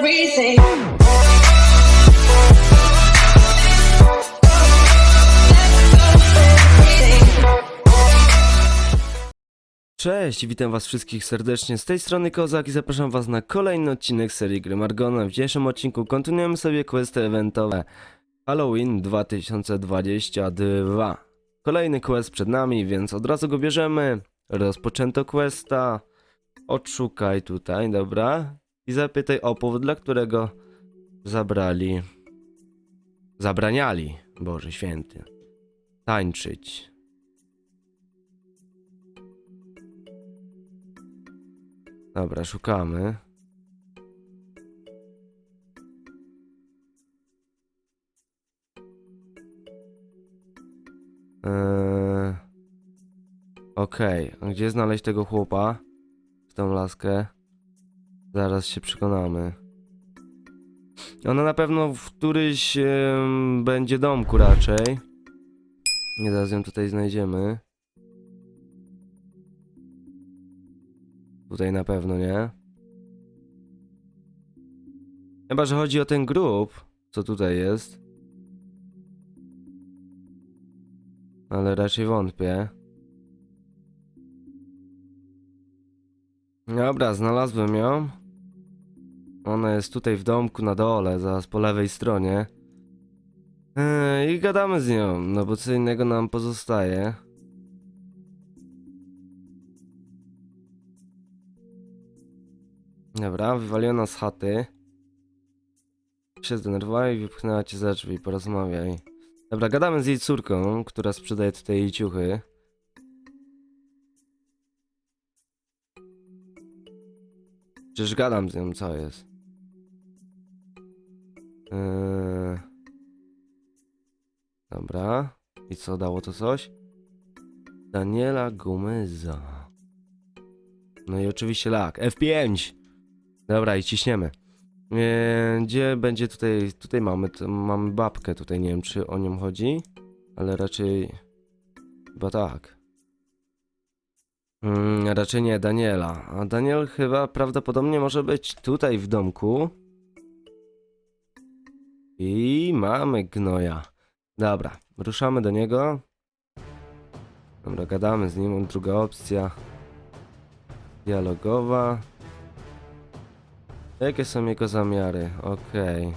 everything. Cześć, witam was wszystkich serdecznie. Z tej strony Kozak i zapraszam was na kolejny odcinek serii gry Margona. W dzisiejszym odcinku kontynuujemy sobie questy eventowe Halloween 2022. Kolejny quest przed nami, więc od razu go bierzemy. Rozpoczęto questa. Odszukaj tutaj, dobra. I zapytaj o powód, dla którego zabrali. Zabraniali, Boże Święty. Tańczyć. Dobra, szukamy. Eee... Okej, a gdzie znaleźć tego chłopa? Czy tą laskę? Zaraz się przekonamy. Ona na pewno w któryś będzie domku raczej. Nie zaraz ją tutaj znajdziemy. Tutaj na pewno nie. Chyba, że chodzi o ten grób, co tutaj jest. Ale raczej wątpię. Dobra, znalazłem ją. Ona jest tutaj w domku na dole, zaraz po lewej stronie. Yy, I gadamy z nią, no bo co innego nam pozostaje. Dobra, wywaliona z chaty. Się zdenerwowała i wypchnęła cię za drzwi, porozmawiaj. Dobra, gadamy z jej córką, która sprzedaje tutaj jej ciuchy. Przecież gadam z nią, co jest. Eee... Dobra. I co, dało to coś? Daniela Gomeza. No i oczywiście lak. F5! Dobra, i ciśniemy. Eee, gdzie będzie tutaj... Tutaj mamy, mamy babkę tutaj, nie wiem czy o nią chodzi, ale raczej... Chyba tak. Mm, raczej nie, Daniela. A Daniel chyba prawdopodobnie może być tutaj w domku. I mamy gnoja. Dobra, ruszamy do niego. Dobra, gadamy z nim. Druga opcja. Dialogowa. Jakie są jego zamiary? Okej.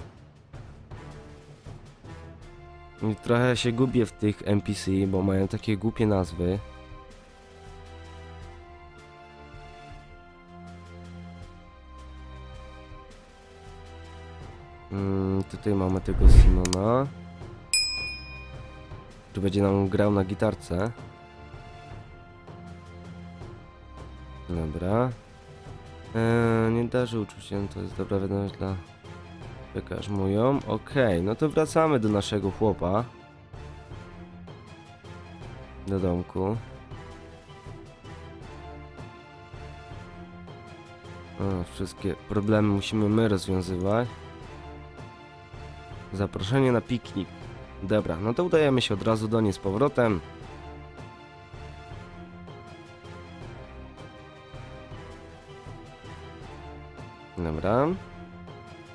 I Trochę się gubię w tych NPC, bo mają takie głupie nazwy. Tutaj mamy tego Simona. Który będzie nam grał na gitarce. Dobra. Eee, nie darzy uczuciem, to jest dobra wiadomość dla... Przekaż mu ją. Okej, no to wracamy do naszego chłopa. Do domku. O, wszystkie problemy musimy my rozwiązywać. Zaproszenie na piknik. Dobra, no to udajemy się od razu do niej z powrotem. Dobra.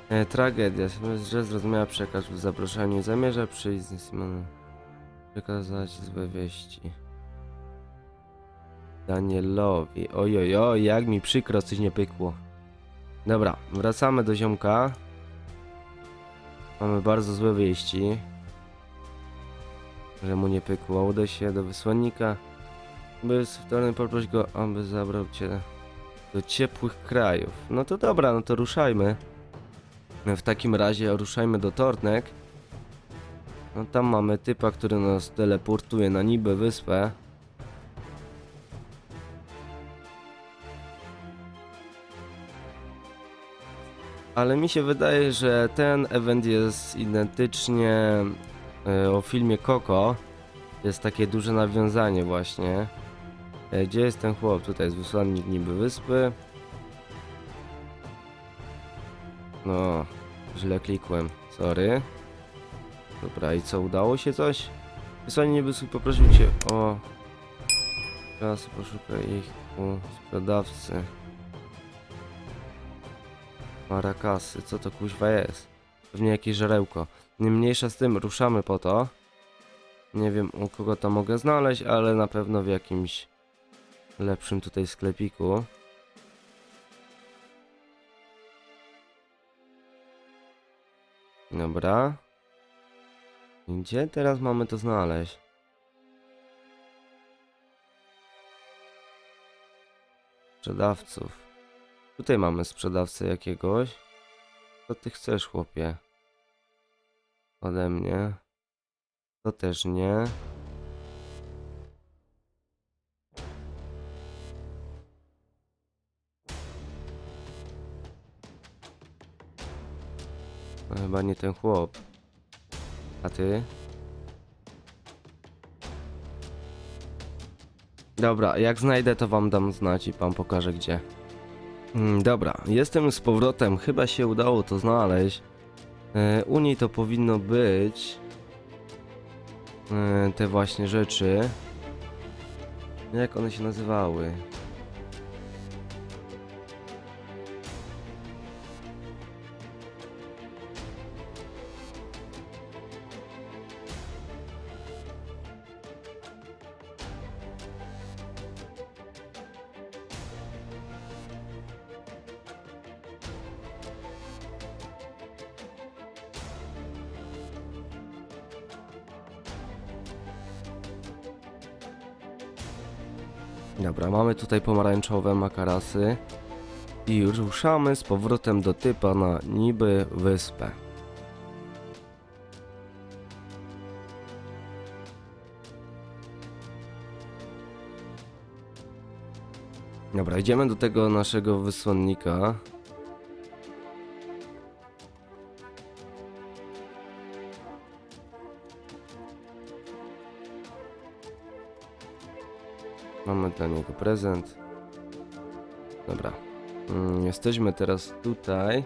E, tragedia. Że zrozumiała przekaz w zaproszeniu. Zamierza przyjść z Simonem. Przekazać złe wieści. Danielowi. Ojojo, jak mi przykro, coś nie pykło. Dobra, wracamy do ziomka. Mamy bardzo złe wieści. Że mu nie pykło. Uda się do wysłannika. By wtorny poproś go, aby zabrał cię do ciepłych krajów. No to dobra, no to ruszajmy. W takim razie ruszajmy do Tornek. No tam mamy typa, który nas teleportuje na niby wyspę. Ale mi się wydaje, że ten event jest identycznie e, o filmie Coco. Jest takie duże nawiązanie właśnie. E, Gdzie jest ten chłop? Tutaj jest wysłannik niby wyspy. No, źle klikłem, sorry. Dobra, i co, udało się coś? Wysłannik niby wyspy poprosił cię o... Teraz poszukaj ich u sprzedawcy. Marakasy, co to kuźwa jest? Pewnie jakieś żarełko. Nie mniejsza z tym, ruszamy po to. Nie wiem u kogo to mogę znaleźć, ale na pewno w jakimś lepszym tutaj sklepiku. Dobra. Gdzie teraz mamy to znaleźć? Sprzedawców. Tutaj mamy sprzedawcę jakiegoś. Co ty chcesz, chłopie? Ode mnie. To też nie. To chyba nie ten chłop. A ty? Dobra, jak znajdę to wam dam znać i pan pokaże gdzie. Mm, Dobra, jestem z powrotem, chyba się udało to znaleźć. E, U niej to powinno być e, te właśnie rzeczy. Jak one się nazywały? Dobra, mamy tutaj pomarańczowe makarasy. I ruszamy z powrotem do typa na niby wyspę. Dobra, idziemy do tego naszego wysłannika. Mamy dla niego prezent. Dobra. Mm, jesteśmy teraz tutaj.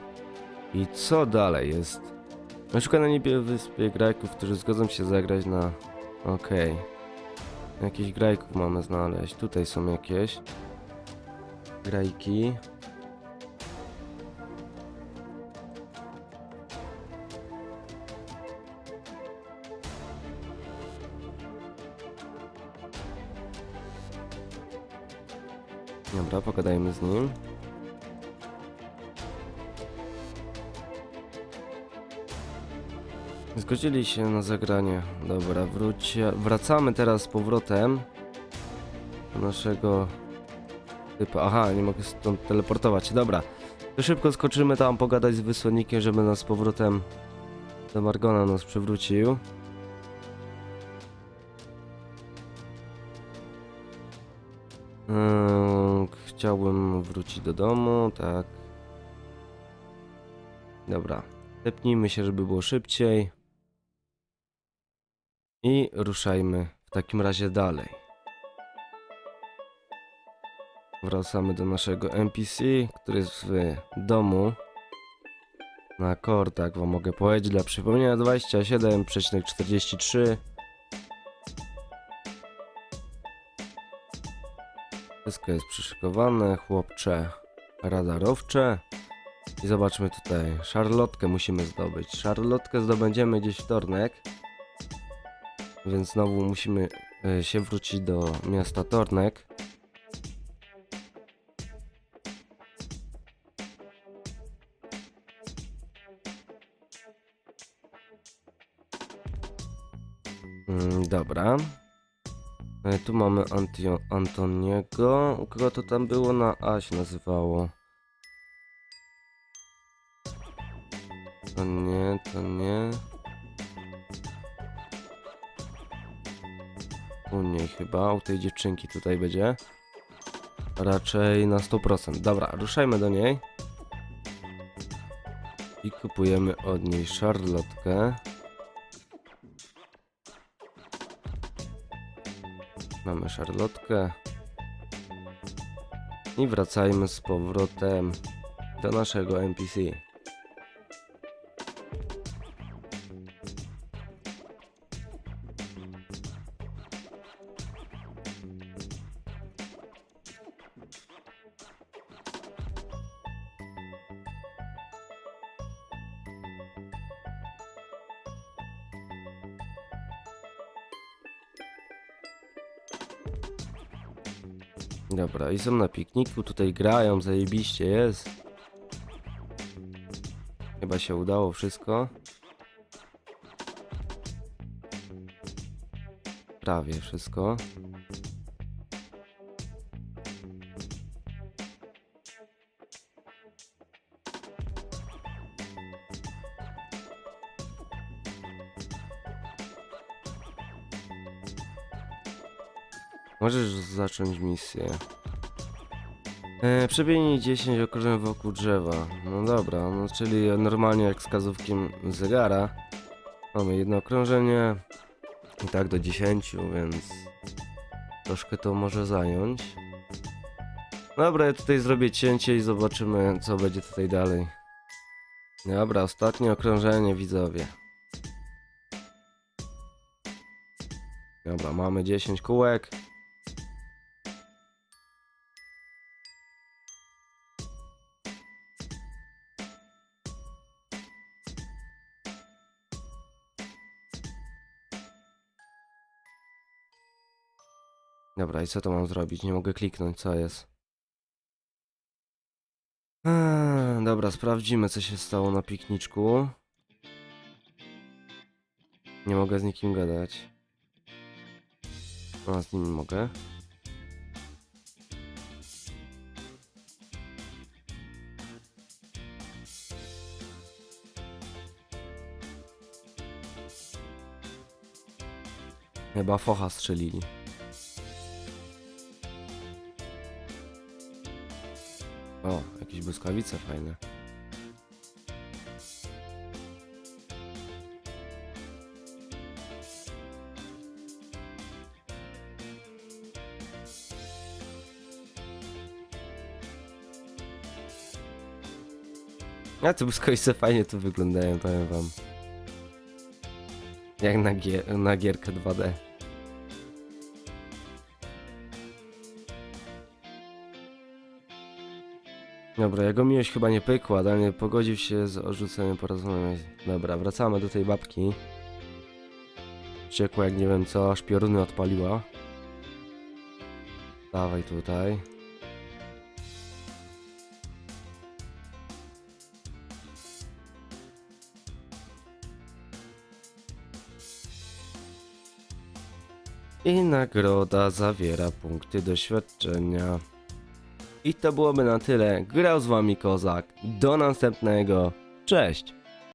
I co dalej jest? Przykład na niebie wyspie grajków, którzy zgodzą się zagrać na... Okej. Jakieś grajków mamy znaleźć. Tutaj są jakieś. Grajki. Pogadajmy z nim. Zgodzili się na zagranie. Dobra, wracamy teraz z powrotem do naszego typu. Aha, nie mogę stąd teleportować. Dobra, to szybko skoczymy tam pogadać z wysłannikiem, żeby nas z powrotem do Margona nas przywrócił. Yy, chciałbym wrócić do domu, tak. Dobra, tepnijmy się, żeby było szybciej. I ruszajmy w takim razie dalej. Wracamy do naszego NPC, który jest w domu. Na kor, tak wam mogę powiedzieć, dla przypomnienia 27,43 Wszystko jest przyszykowane, chłopcze radarowcze. I zobaczmy tutaj, szarlotkę musimy zdobyć. Szarlotkę zdobędziemy gdzieś wtornek. Więc znowu musimy e, się wrócić do miasta Tornek. Mm, Dobra. E, Tu mamy Antio, Antoniego. Kogo to tam było? Na A się nazywało. To nie, to nie. U niej chyba, u tej dziewczynki tutaj będzie. Raczej na 100%. Dobra, ruszajmy do niej. I kupujemy od niej szarlotkę. Mamy szarlotkę. I wracajmy z powrotem do naszego NPC. Dobra, i są na pikniku, tutaj grają, zajebiście jest. Chyba się udało wszystko. Prawie wszystko. Możesz zacząć misję. E, przebiegnij 10 okrążeń wokół drzewa. No dobra, no czyli normalnie jak wskazówkiem zegara. Mamy jedno okrążenie. I tak do 10, więc troszkę to może zająć. Dobra, ja tutaj zrobię cięcie i zobaczymy co będzie tutaj dalej. Dobra, ostatnie okrążenie widzowie. Dobra, mamy 10 kółek. Dobra, i co to mam zrobić? Nie mogę kliknąć, co jest? Eee, dobra, sprawdzimy, co się stało na pikniczku. Nie mogę z nikim gadać. A, z nim mogę. Chyba focha strzelili. Jakieś błyskawice fajne. A te błyskawice fajnie tu wyglądają, powiem wam. Jak na, gier na gierkę 2D. Dobra, jego miłość chyba nie pykła, Daniel pogodził się z odrzuceniem porozmawiać. Dobra, wracamy do tej babki. Ciekła jak nie wiem co, aż pioruny odpaliła. Dawaj tutaj. I nagroda zawiera punkty doświadczenia. I to byłoby na tyle. Grał z wami Kozak. Do następnego. Cześć!